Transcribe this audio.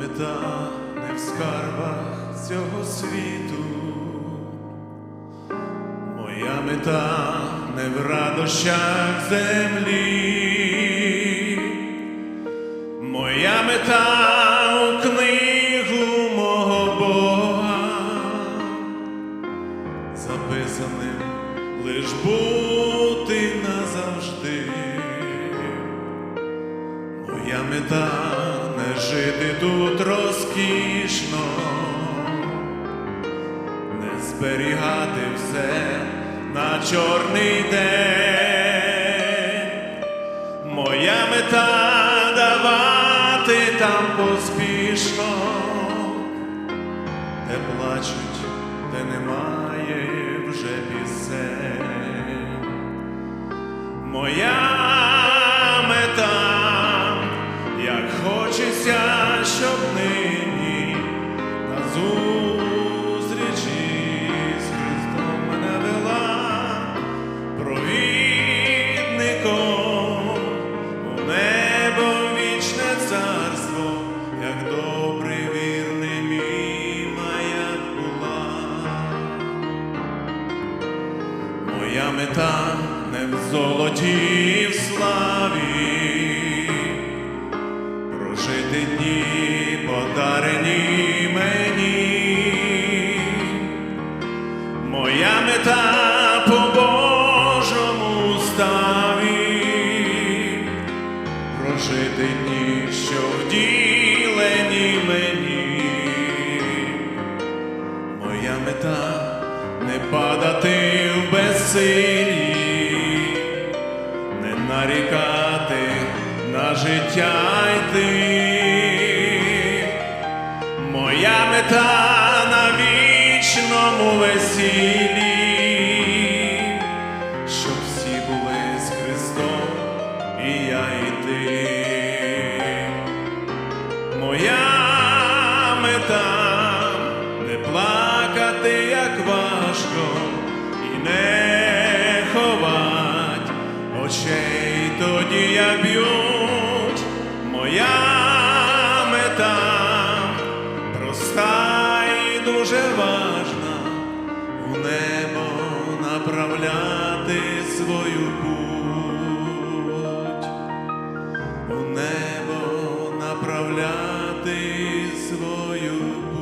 мета не в скарбах цього світу, моя мета не в радощах землі, моя мета записаним лиш бути назавжди. Моя мета жити тут розкішно, не зберігати все на чорний день. Моя мета давати там поспішно, де плачуть, де немає вже пісень. Моя Моя мета не в золоті і в славі, прожити дні подарені мені. Моя мета по Божому ставі, прожити дні, що вділені мені. Моя мета не падати в безсилі, не нарікати на життя йти. Моя мета на вічному весіллі, як важко, і не ховать очей тоді, як б'ють. Моя мета проста і дуже важна у небо направляти свою путь у небо направляти свою путь.